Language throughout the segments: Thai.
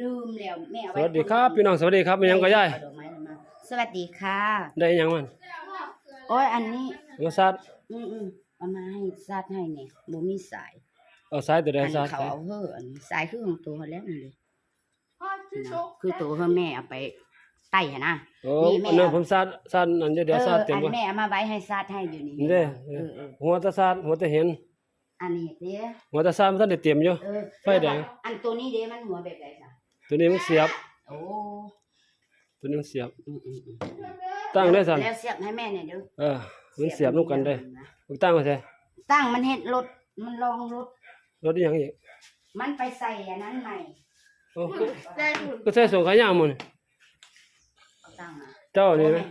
ลืมแล้วแม่เอาสไว้วัสดีครับพี่น้องสวัสดีครับมันยังก็ย่ายเอาดอกไม้มาสวัสดีค่ะได้หยังมันโอ้ยอันนี้มาซัดอืมอืมเอามาให้ซาดให้เนี่ยบ่มีสายเอาซ้ายตัวใดอันซันี้ดเขาเอาเฮ้ออันนี้สายคือของตัวเขาแล้วนั่นเลยพ่อชื่อโชคคือตัวเพื่อแม่เอาไปไต่หั่นนะ โอ้นี่แม่ อันนั้นผมซัดซัดอันเดียวเดี๋ยวซัดเต็มอันบ่แม่เอามาไว้ให้ซาดให้อยู่นี่นี่เด้เออเออหัวตะซัดหัวตะเห็นอันนี้เด้หัหัวตะซัดมันทันได้เต็มอยู่ เออไฟแดง อันตัวนี้เด้มันหัวแบบไหนจ้ะ ตัวนี้มันเสียบ โอ้ตัวนี้มันเสียบอืมอืมอืมตั้งได้ซั่นแล้วเสียบให้แม่เนี่ยเด้อเออมันเสียบนำกันได้ผมตั้งไว้แท้ตั้งมันเฮ็ดรถมันลองรถรถอีหยังอีกมันไปใส่อันนั้นใหม่โอ้ได้หุ่นก็ใส่ส่งขายาวหมื้อนี่เอาตั้งมาเจ้านี่นะ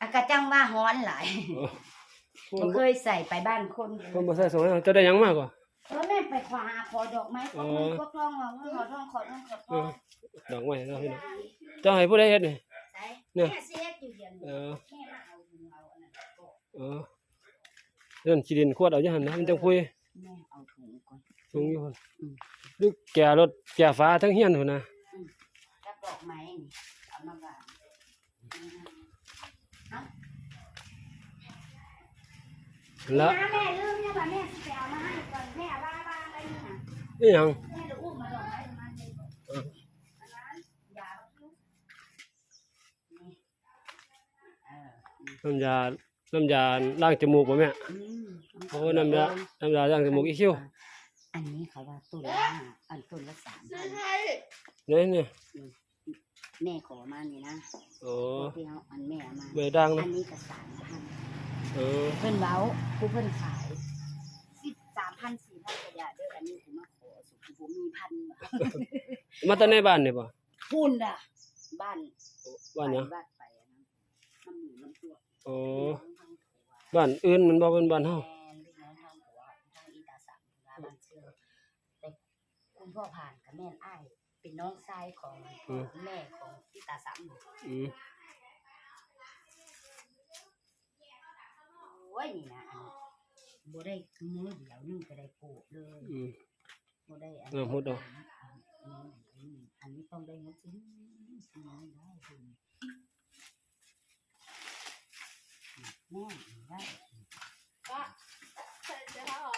อากาจังว่าฮ้อนหลายโอ้บ่เคยใส่ไปบ้านคนผมบ่ใส่ส่งขายาวเจ้าได้หยังมากกว่า เออแม่ไปขวาขอดอกไม้ขออ๋เงินอขอทองว่าขอทองขอทองขอทเอองอดอกไม้เนาะพี่น้องเจ้าให้ผู้ใดเฮ็ดนี่ใส่เนี่ยแม่เสียอยู่เดือนเออแม่มาเอาถุงเอาอันนั้นก็เออเรื่องขี้ดินขวดเอาอยู่หั่นนะมันจังคุยแม่เอาถุงก่อนสูงอยู่พุ่นอืมหรือแก่รถแก่ฟ้าทั้งเฮียนพุ่นนะกับดอกไม้นี่เอามาวางอืมเอา แล้วน้าแม่ลืมเนี่ยว่าแม่สิไปเอามาให้ก่อนแม่ว่าวางไว้นี่นะนี่หยังแม่จะอุ้มมาดอกไม้มาเลยอันนั้นยาลูกนี่เออน้ำยา น้ำยาล้างจมูกบ่แม่อืมโอ้น้ำยา น้ำยาล้างจมูกอีคิวอันนี้เขาว่าต้นละห้าอันต้นละสามซื้พัอนให้นี่นี่แม่ขอมานี่นะโอ้ที่เขาอันแม่เอามาเบอดังอันะนนี้ก็สามพัน เออเพิ่นเว้าผู้เพิ่นขายสิบสามพันสี่พันกระยาเด้ออันนี้ผมมาขอสุขผมมีพันบาทมาแต่ในบ้านนี่บ่พูนด่ะ บ้านบ้านหยังบ้านไปอันนั้นน้ำหมูน้ำตัวโอ้บ้านอื่นมันบ่เป็นบ้านเฮาแม่ลูกน้องทางผัวทางอีตาสามบ้านเชื่อแต่คุณพ่อผ่านกับแม่นอ้ายเป็นน้องชายของแม่ของอีตาสามอืม โอ้ ยนี่นะอันนี้บ่ได้มือเดียวนึงก็ได้ปลูกเลยอืม บ่ได้อันเออหมดดอกอันนี้ต้องได้หมดจริงอันนี้ได้ถึงแม่ได้ก็ใส่เสื้อผ้าเหรอ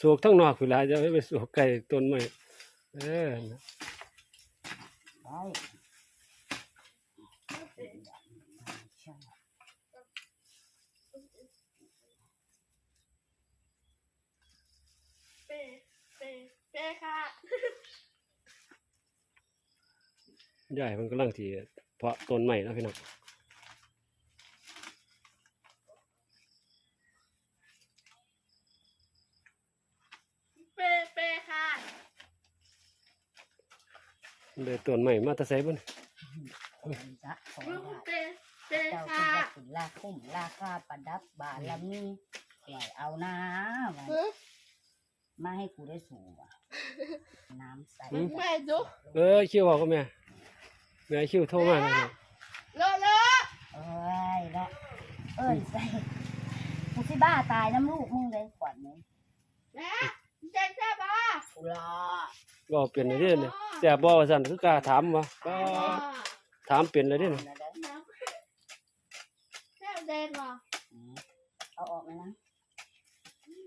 สวกทั้งนอกพุ่นล่ะจะไปสวกไก่ต้นไม้เออนะ ได้ใช่ เปเปเปค่ะ ยายมันกำลังสิเพาะต้นไม้นะพี่น้องเปเปค่ะเลยต้นไม้มาแต่ไสบ่นี่จะขอลูกได้เปเปเจ้าเป็นค่ะได้ถึงราคุ้มราคาประดับบาลมีไหวเอานะว่าเฮ้ยมาให้กูได้สูงว่ะน้ำใส แม่ดู เออคิวบอกกับแม่ แม่คิวโทรมาแล้วเนี่ยเลอะเลอะเอ้ยละเอ้ยใส่กูสิบ้าตายน้ำลูกมึงเลยขวัญเลยแม่เจ๊เจ๊บ้ากูรอก็เปลี่ยนเลยเด้อเนี่ยแต่บ่ว่าซั่นคือกล้าถามว่าก็ถามเปลี่ยนเลยเด้อเนี่ยแล้วได้น้ำแม่แดงเหรออืมเอาออกไหมนะ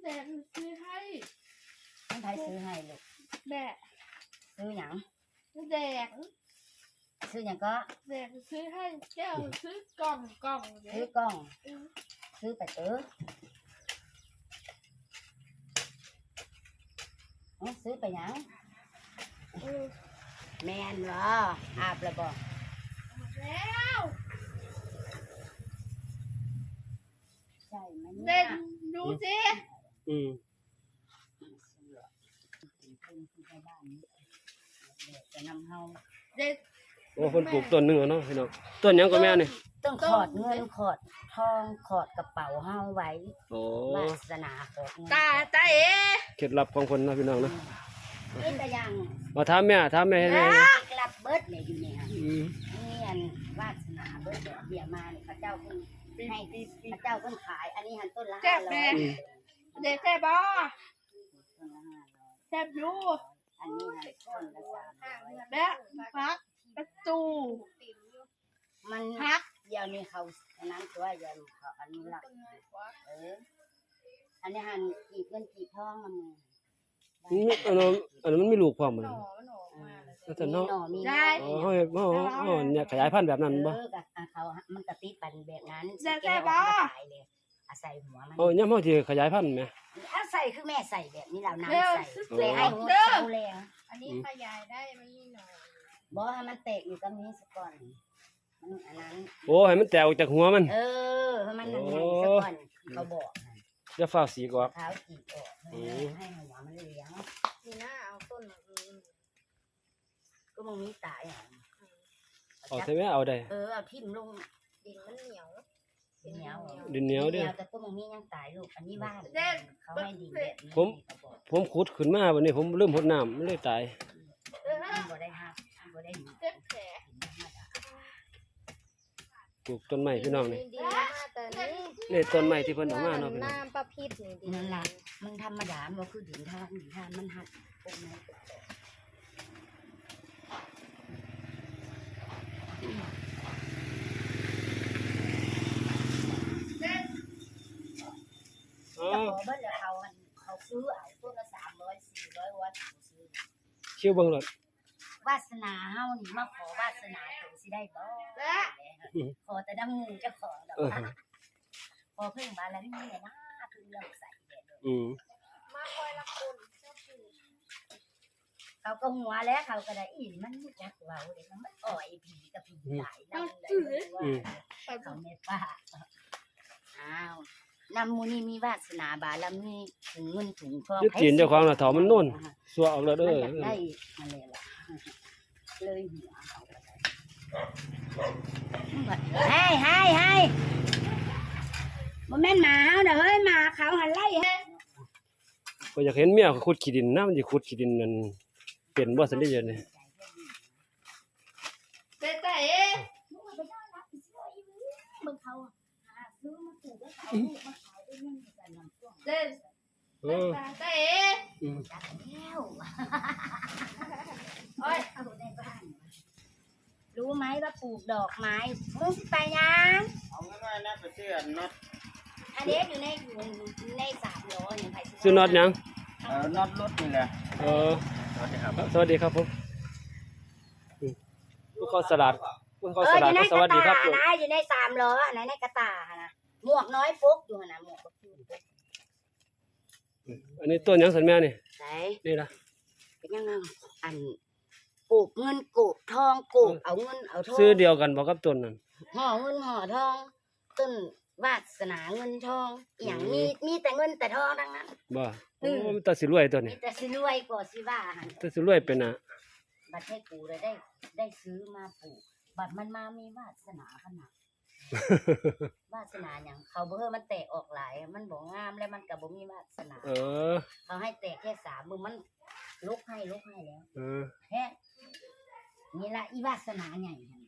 แดงซื้อให้ท่านไทยซื้อให้ลูกแม่ซื้อหยังแดง ซื้อหยังก็แดงซื้อให้แก้วซื้อกล่องกล่องเนี่ซื้อยกล้อง อืมซื้อแต่เต๋อเอ้าซื้อไปหยังเออแมนเหรออาบแล้วบ่แล้วใช่ไหมเดเนี่ยนดูสิอืมเสื้อเป็นเพิ่นที่ไปบ้านนี้เดี๋ยวจะนำเฮาเดน โอ้เพิ่นปลูกต้นหนึงแล้วเนาะพี่น้องต้นหยังก็แม่นี่ต้องขอดเงินขอดทองขอดกระเป๋าเฮาไว้โอ้วาสนาขอดเงินตาตาเอ๋เคล็ดลับของเพิ่นเนาะพี่น้องเนาะเอ้ยแต่ยังมาถามแม่ถามแม่ให้แม่กลับเบิดเลยอยู่เนี่ยอืมนี่อันวาสนาเบิดเดี๋ยวเบียมาเนี่ยเขาเจ้าเพิ่งให้เขาเจ้าเพิ่งขาย อันนี้หันต้นละห้าร้อยเดนแซ่บบ่ต้นละห้าร้อยแซ่บอยู่อันนี้หันต้นอนละสามร้อยและพัก กระจูมันพักเดี๋ยวนี้เขาอันนั้นตัวเดี๋ยวเขาอนุรักษ์เอออันนี้หันกีบเงินกีบทองมามือนี่อันนั้นอันนั้นมันมีลูกความบ่หนล่ะอมันออกมาเลยแล้วแต่เนาะมีหน่อมีได้อ๋อเฮาเฮาเฮาเนี่ยขยายพันธุ์แบบนั้นบ่เออกับอะเขามันกะติดปันแบบนั้นได้แก้ได้วบ่มันก็ตายเลยอาศัยหัวมันเฮายามเฮาสิขยายพันธุ์แหมอาศัยคือแม่ใส่แบบนี้เราน้ำเร็วใส่โอ้เลยให้หัวเสาแรงอันนี้ขยายได้มันมีหน่อย บอกให้มันแตกอยู่กับนี้สักก่อน มันอันนั้น โอ้ให้มันแตกออกจากหัวมัน เออให้มันนั่นไงสักก่อนเขาบอกนะอย่าฟ้าวสีกออกเท้าจีบออกให้ให้หัวมันเลี้ยงมีหน้าเอาต้นอืมก็มึงมีตายอะเอาใช่ไหมเอาได้ เออเอาทิ่มลงดินมันเหนียวเหนียวดินเหนียวเด้อแต่ก็มึงมียังตายลูกอันนี้บ้านเด็ดเขาให้ดินแบบนี้ผมเขาบอกผมขุดขึ้นมาวันนี้ผมลืมหดน้ำมันเลยตายเออมันบ่ได้ห้ามมัน บ่ได้หนีเจ็บแผลปลูกต้นไม้พี่น้องนี่ดีมากแต่นี่นี่ต้นไม้ที่เพิ่นเอามาเนาะพี่น้องน้ำประพิษนี่ดีนั่นล่ะมันธรรมดามันคือดินทานดินทานมันหักพวกนั้นอ๋อจะขอเบิ้ลแล้วเขาอันเขาซื้อเอาต้นละสามร้อยสี่ร้อยวัดเขาซื้อคิวเบิ่งรถ วาสนาเฮานี่มาขอวาสนาตัวสิได้บ่และขอแต่น้ำงูเจ้าของดอกเออพอเพิ่งบาแล้วนี่นะคือเรื่องใส่แดดเลยอืมมาคอยละคนเจ้าปู่เขาก็หัวแล้วเขาก็ได้อีมันรู้จักเว้าเด็กมันอ่อยผีกับผีหลายนำเลยว่าไปเขาไม่ป้าอ้าวนำมูนี่มีวาสนาบารมีถึงเงินถึงทองยึดจีนเจ้าของน่ะเถามันโน่นสัวออกแล้วมัเด้นออยากได้มาเลยล่ะ เลยหัวเขาก็ได้ให้ให้ให้บ่แม่นหมาเฮาเด้อเฮ้ยหมาเขาหันไล่ให้ก็อยากเห็นเมียเขาขุดขี้ดินนะมันสิขุดขี้ดินนั่นเป็นบ่ซั่นเด้เดี๋ยวนี้เจ๊แต่เอ๊ะมึงเขาหาซื้อมาปลูกแล้วเขาเอาลูกมาขายได้เงินกันลำช่วงเจ๊เออแต่เอ๊ะ อืม จักแล้ว โอ้ย เอาในบ้าน รู้ไหมว่าปลูกดอกไม้มึงสิไปยังเอาเงินไว้นะไปซื้ออันน็อตอันนี้อยู่ในอยู่ในสามล้อเนี่ยใครซื้อน็อตหยังเออน็อตรถนี่แหละเออสวัสดีครับสวัสดีครับผมอืมผู้เข้าสลัดผู้เอเข้าอสอลัดยู่ในก็สกวัระสดีคตารับผมนะอยู่ในสามล้ออันไหนในกระตานะหมวกน้อยฟุกอยู่นะหมวกฟุกอันนี้ต้นหยังสันแม่นี่ใส่นี่ล่ะเป็นยังไงอัน ปลูกเงินปลูกทองปลูกเอาเงินเอาทองซื้อเดียวกันบ่กับต้นนั่นห่อเงินห่อทองต้นวาสนาเงินทองอหย่างอืมมีมีแต่เงินแต่ทองทั้งนั้นบ่อืโอ้มมันตัดสิรวยตัวมีนี้แต่สิรวยกว่าสิว่าหั่นตัดสิรวยเป็นน่ะบัดให้กูเลยได้ ได้ซื้อมาปลูกบัดมันมามีวาสนาขนาดวาสนาอย่างเขาบ่เฮอมันแตกออกหลายมันบ่งามแล้วมันก็บ่มีวาสนา เออ เขาให้แตกแค่สามมือมันลุกให้ลุกให้แล้ว เออแค่นี่ ละอีวาสนาใหญ่หั่น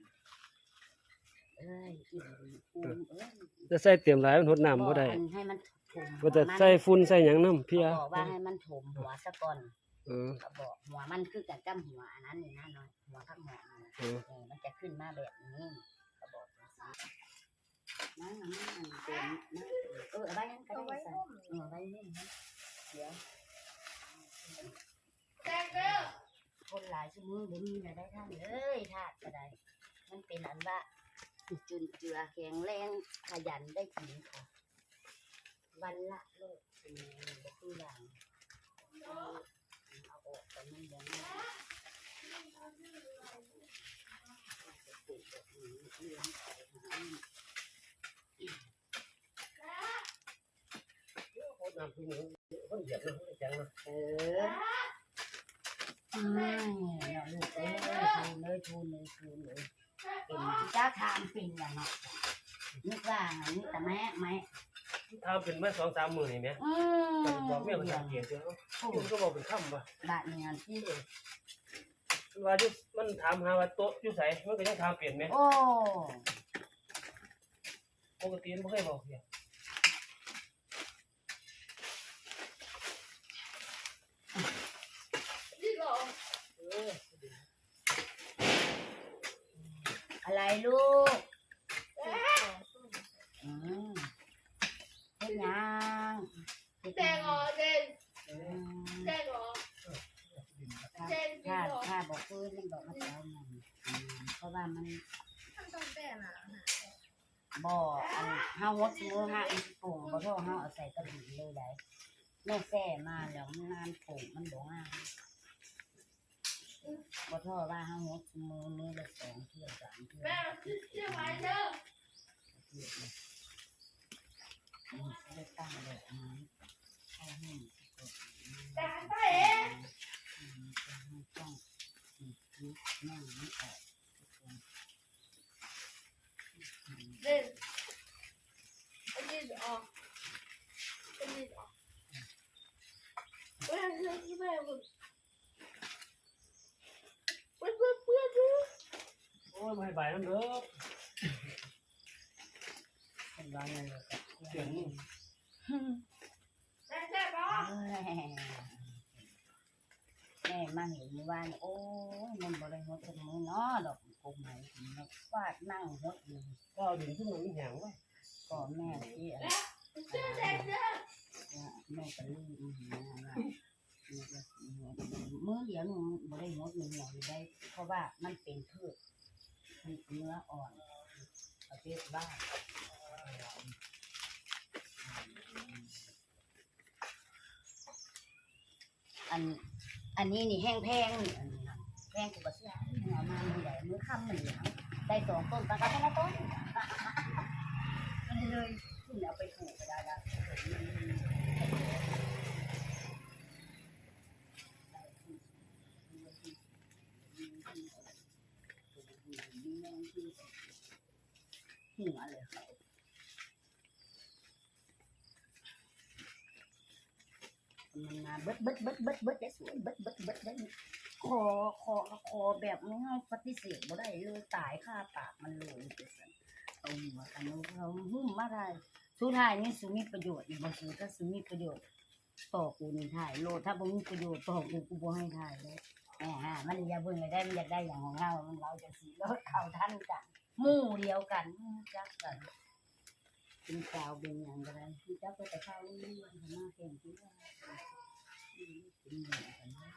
เอ้ยอีปูนเอ้ยจะใส่เตรียมหลายมันหดน้ำบ่ได้อันให้มันถมบ่จะใส่ฝุ่นใส่หยังน้ำเพียเขาบอกว่าให้มันถมหัวซะก่อน เออเขาบอกหัวมันคือกับจ้ำหัวอันนั้นนี่นะน้อยหัวพักหัวนี่นะเออ เออมันจะขึ้นมาแบบนี้เขาบอกจังซี่นั่นนั่นเป็นนั่นเออเอาไว้นั่นก็เอาได้ไว้ใส่ร่มเออเอาไว้นี่นะเดี๋ยว แต่เด้อ คนหลายชั่วโมงเดี๋ยวมีอะไรได้ท่านเลยทาดก็ได้ มันเป็นอันว่าจุนเจือแข็งแรงขยันได้กินค่ะ วันละโลกอืมบ่คืออย่างเอาเอาออกแต่มันยังไม่ปูกแบบนี้เลี้ยงไปหามันเออ ไม่เนาะลูกเอ้ยทูนเลยทูนเลยทูนเลยเป็นเจ้าทางเป็นอย่างเนาะนึกว่านึกแต่แม่แม่ทำเป็นมา2-3มื้อนี่แหมอืมบอกแม่ก็สังเกตอยู่เอ้ามันก็บอกเป็นคำว่าบาดเนี่ยที่มันว่าอยู่มันถามหาว่าโต๊ะอยู่ไสมันก็ยังถามเปลี่ยนแหมโอ้ปกติมันบ่เคยบอกเพีย อะไรลูกเป็นยังแจงอ๋อเจนแจงอ๋อเจนจริงถ้าเหรอถ้าบอกฟื้นมันบอกมาแล้วมันอืเพราะว่ามันบ่อันเาวัดมือห้าอีกปุ่งบ่เท่าเฮาเอาใส่กระดิ่งเลยได้แม่แซ่มาแล้วมันนานปุ่งมันบ่ง บ่โทษว่าเฮาฮดมือมือละสองเทื่อสามเทื่อแม่เชื่อไว้เด้อเลือกตั้งเลยอันนี้เข้าให้แต่ไปเองอืมจะให้ต้องสีคิ้วหน้าไม่ออกทุกคนเด่นอันนี้ออกอันนี้ออกเว้ยเรื่องที่แม่บุญเพื่อนเพื่อนเพื่อนเพื่อน โอ้ยไม่ใบน้ำเด้อเป็นร้อยเลยกับเสียงนี่แต่แต่บอเอ้ยแม่มาเห็นเมื่อวานโอ้ยมันบริหดเป็น มีเนื้อเดียวหนูบ่ได้งดหนึ่งอย่างได้เพราะว่ามันเป็นพืชมันเนื้ออ่อน ประเภทบ้านอันอันนี้นี่แห้งแพงนี่อันนี้นะแพงกว่าเสื้อเอามามือใหญ่มือค่ำมันเหลืองได้สองต้นตั้งแต่ละต้นมันเลยคุณเอาไปปลูกก็ได้ ละหัวเลยเขามันมาเบิดเบิดเบิดเบิดเบิดได้สวยเบิดเบิดเบิดได้คอคอคอแบบนี้ปฏิเสธบ่ได้เลยตายค่าปากมันเลยจังซั่นเอาหัวกันเอาเขาหุ้มมาได้สุดท้ายนี่สุมีประโยชน์อีกบ่สุถ้าสุมีประโยชน์ต่อกูนี่ถ่ายโลดถ้าบ่มีประโยชน์ต่อกูกูบ่ให้ถ่ายเลย ฮะมันอย่าเบิ่งเลยได้มันอยากได้อย่างของเรามันเราจะสิรถเข้าทันกันหมู่เดียวกันหมู่จักกันเป็นกาวเป็นอย่างไรที่จักไปแต่ข้าวนี่วันข้างหน้าแข่งที่ว่าอืมเป็นอย่างกันนะ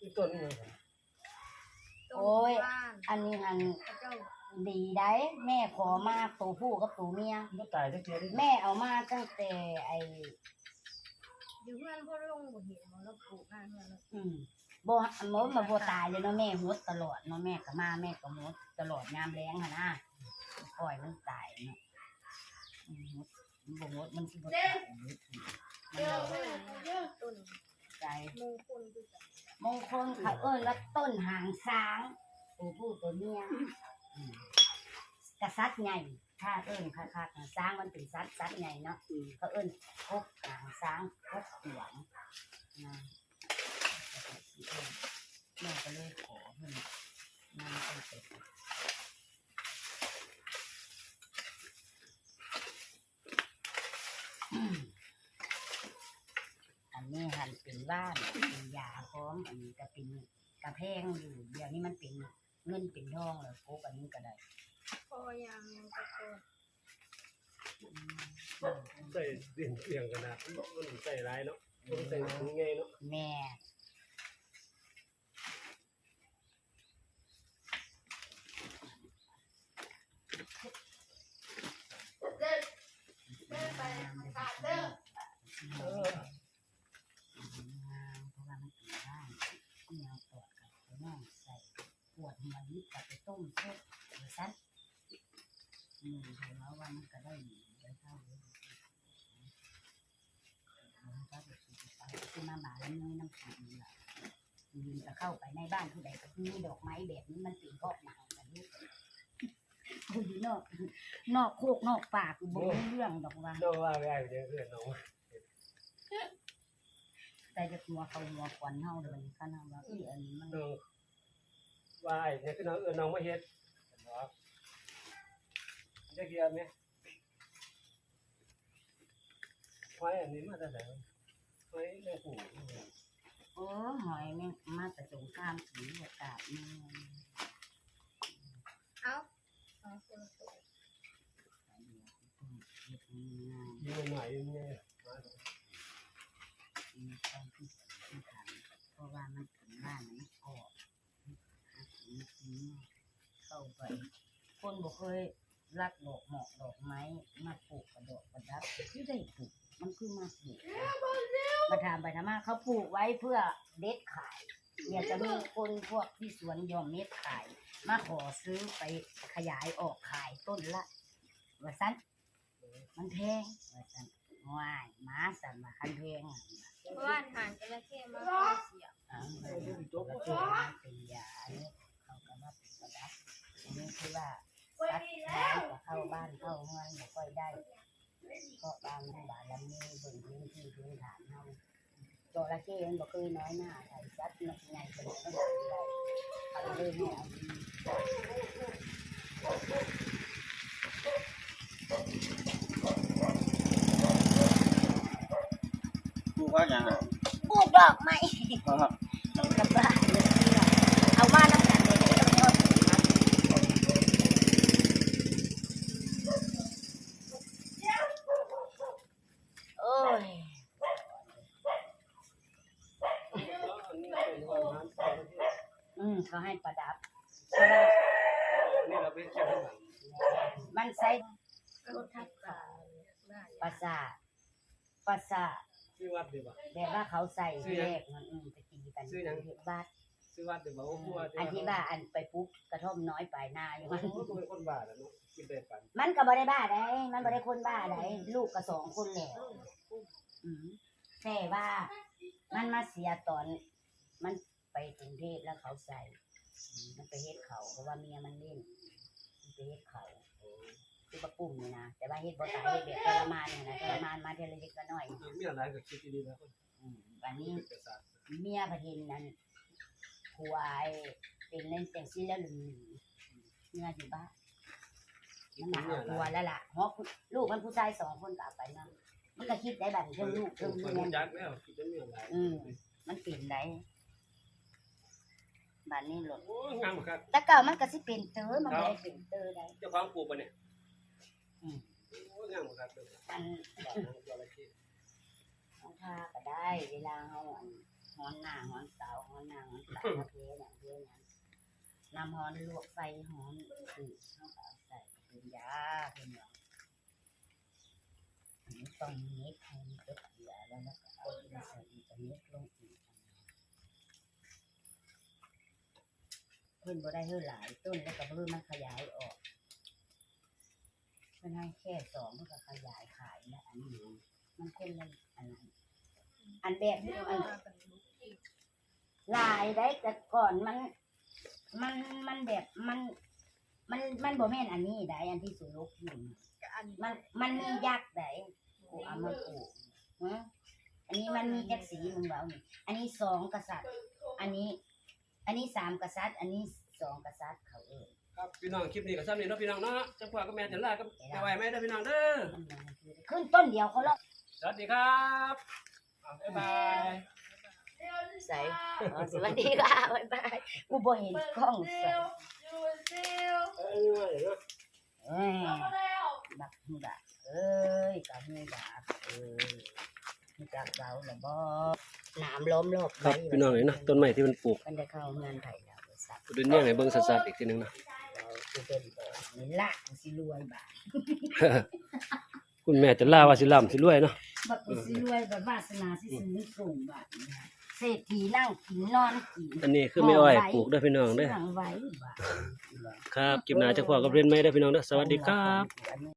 อีกต้นนึงโอ้ยอันนี้อันดีได้แม่ขอมาตัวผู้กับตัวเมียมันตายได้เจอได้แม่เอามาตั้งแต่ไอ อยู่เพื่อนพ่อลงบ่เห็นมันแล้วปลูกหน้าเพื่อนอืมบ่หมดมาบ่ตายเลยเนาะแม่หดตลอดเนาะแม่ก็มาแม่ก็หดตลอดยามแรงหั่นนะปล่อยมันตายเนาะอืมหดมันบ่หดมันสิบ่ตายมันเดี๋ยวเอาเดี๋ยวต้นใจมงคลคือกันมงคลเขาเอิ้นว่าต้นหางช้างตัวผู้ตัวเมียอืม กษัตริย์ใหญ่ถ้าเอิ้นคักๆน่ะช้างมันเป็นสัตว์สัตว์ใหญ่เนาะเขาเอิ้นคกหางช้างคกหวงนะแม่ก็เลยขอเพิ่นนำไปเป็นอืมอันนี้หันเป็นบ้านเป็นยาพร้อมอันนี้ก็เป็นกระแพงอยู่เดี๋ยวนี้มันเป็นเงินเป็นทองแล้วโกกอันนี้ก็ได้ พอยังยังตะโกนอืมใส่ดินเอียงกันนะมันใส่ร้ายเนาะมันใส่ถุงไงเนาะแม่ เดินเดินไปขาดเด้อ เออ เพราะว่ามันเป็นบ้านที่เอาปอดกับตัวน้องใส่ขวดหัวลิตรกับไปต้มซุปหรือซัดอืมเดี๋ยวแล้วว่ามันก็ได้ดีได้เท่าเลยมันก็แบบที่มาหมาแล้ว น้อยน้ำขังนี่แหละยืนจะเข้าไปในบ้านผู้ใดก็มีดอกไม้แบบนี้มันตีกอกหนังกันลูกอยู่นอก นอกโคกนอกป่าคือบ่รู้เรื่องดอกว่าน้องว่าไปไอ้เดี๋ยวเพื่อนน้องแต่จะหัวเขาหัวควันเฮาเลยขนาดว่าอีอันนี้มัน น้องว่าไอ้เนี่ยคือน้องเออน้องมาเฮ็ดเนาะจะเกียร์ไหมไว้อันนี้มาแต่ไหนไว้ แม่ปู่โอ้หอยแม่งมาแต่สงครามผีอากาศนี่เอาเอาคนละตัวเฮ็ดง่ายยิงใหม่ๆเนี่ยมีความที่ที่ขันเพราะว่ามันถึงบ้านมันออกหากินกินเข้าไป คนบ่เคยรักดอกหมอกดอกไม้มาปลูกกระดอกกระดับคือได้ปลูกมันคือมาปลูก มาทำไปทำมาเขาปลูกไว้เพื่อเด็ดขายเนี่ยจะมีคนพวกที่สวนยอมเม็ดขาย มาขอซื้อไปขยายออกขายต้นละว่าสั้นมันแพงว่าสั้นว้ายมาสั่นมาคันแพงอะเพราะว่าอาหารจระเข้มาเสียอ้มันเป็นยาเนี่ยเขาก็มาเป็นกระดับนนี้คือว่าสัตว์น้อยก็เข้าบ้านเข้าเมืองบ่ค่อยได้ก็บางบารมีเบิ่งพื้นที่พื้นฐานเฮาจ ระเข้มันบ่เคยน้อยหน้าใครสัตว์มันใหญ่เป็นขนาดใดเขาเลยให้เอาดีปลูกว่าอย่างไรปลูกดอกไม้กับบ้านเลยเอามาน้ำกันเลยต้องยอดมันโอ้ย อืม เขาให้ประดับเพราะว่านี่เราไปเที่ยวข้างหลังมันใช้รถทับขาได้ประสาทประสาทซื้อวัดดีป่ะ แบบว่าเขาใส่ที่แรกมันอืมไปตีกันซื้อหยังเฮ็ดบ้านซื้อวัดดีป่ะโอ้โหอันที่ว่าอันไปปุ๊บกระท่อมน้อยปลายนาอยู่โอ้มันโหเป็นคนบาดอะเนาะกินได้ปันมันก็บ่ได้บ้าได้ มันบ่ได้คนบ้าได้ลูกก็สองคนแหละอืมแต่ว่า มันมาเสียตอน มัน ไปกรุงเทพแล้วเขาใส่อืมมันไปเฮ็ดเขาเพราะว่าเมียมันเล่นมันไปเฮ็ดเขาคือปะปุ่มนี่นะแต่ว่าเฮ็ดบ่ตายเฮ็ดแบบทรมานเนี่ยนะทรมานมาเทอละเล็กละน้อยมีอะไรก็คิดดีๆนะอืมวันนี้เป็นศาสตร์เมียพะเทนนั้นผัวไอ้เป็นเล่นแต่งซีแล้วหลึงเมียอยู่บ้านมันหนาวผัวแล้วล่ะเพราะลูกมันผู้ชายสองคนก็เอาไปนั่นมันก็คิดได้บัดเรื่องลูกเพิ่เรื่งองเพิ่เมีงยจักแล้วคิดจะมีอะไรอืมมันเปลี่ยนได้ บัดนี้หลดโอ้งามครับแต่เก่ามันก็สิเป็นเตอมันบ่ได้เป็นเตอได้เจ้าของปลูกป่ะเนี่ยอืมโอ้งามครับเด้ออันบ้านของจระเข้เอาทาก็ได้ เวลาเฮาอันฮ้อนหน้าฮ้อนเสาฮ้อนหน้าฮ้อนเสาเทอย่างเทอย่างน้ำฮ้อนลวกไฟฮ้อนคือเฮาก็เอาใส่เป็นยาเป็นหยังอันนี้ต้องเม็ดให้มันเกิดเกลือแล้วแล้วก็เอาไปใส่อีกเม็ดลงอีก เพิ่นบ่ได้เท่าหลายต้นแล้วก็เพิ่นมันขยายออกเพิ่นให้แค่สองเพิ่นก็ขยายขายแล้วอันนี้มันคนละอันนั้นอันแบบนี้อันหลายได้แต่ก่อนมันมันมันแบบมัน มันมันบ่แม่นอันนี้ได้อันที่สุรกอยู่น่ะกับอันมันมันมียักษ์ได้กูเอามาปลูกอันนี้มันมีจักสีมึงเบานี่อันนี้สองกษัตริย์ อันนี้ อันนี้สามกษัตริย์ อันนี้สองกษัตริย์เขาเออครับพี่น้องคลิปนี้ก็ซ้ำนี่เนาะพี่น้องเนาะจังพ่อกับแม่จะลากับแม่ไหวไหมเด้อพี่น้องเด้อมันยังคือขึ้นต้นเดียวเขาแล้วสวัสดีครับอะบ๊ายบายใส่อ๋อสวัสดีค่ะบ๊ายบายกูบ่เห็นกล้องเซใส่ลยูเซลเอ้ยว่าอย่างเนาะเอ้ยเอาแล้วบักหูดักเอ้ยกับหูดักเอ้ย หูจักเราละบ่น้ำล้อมรอบครับพี่น้องเลยนะต้นไม้ที่มันปลูกมันจะเข้าเงินไผ่แล้วบริษัทเดินเนี่ยให้เบิ่งสัดๆอีกทีหนึงนะเราคือเป็นบ่นี่ละกูสิรวยบาทคุณแม่จะล่าว่าสิล่ำสิรวยเนาะบักกูสิรวยบัดวาสนาสิสูงส่งบาทเนี่ยเศรษฐีนั่งกินนอนกินอันนี้คือไม่อ้อยปลูกเด้อพี่น้องเด้อเสื่องไว้บาทครับคลิปหน้าจะพอกับเรียนไหมเด้อพี่น้องเด้อสวัสดีครับอันนี้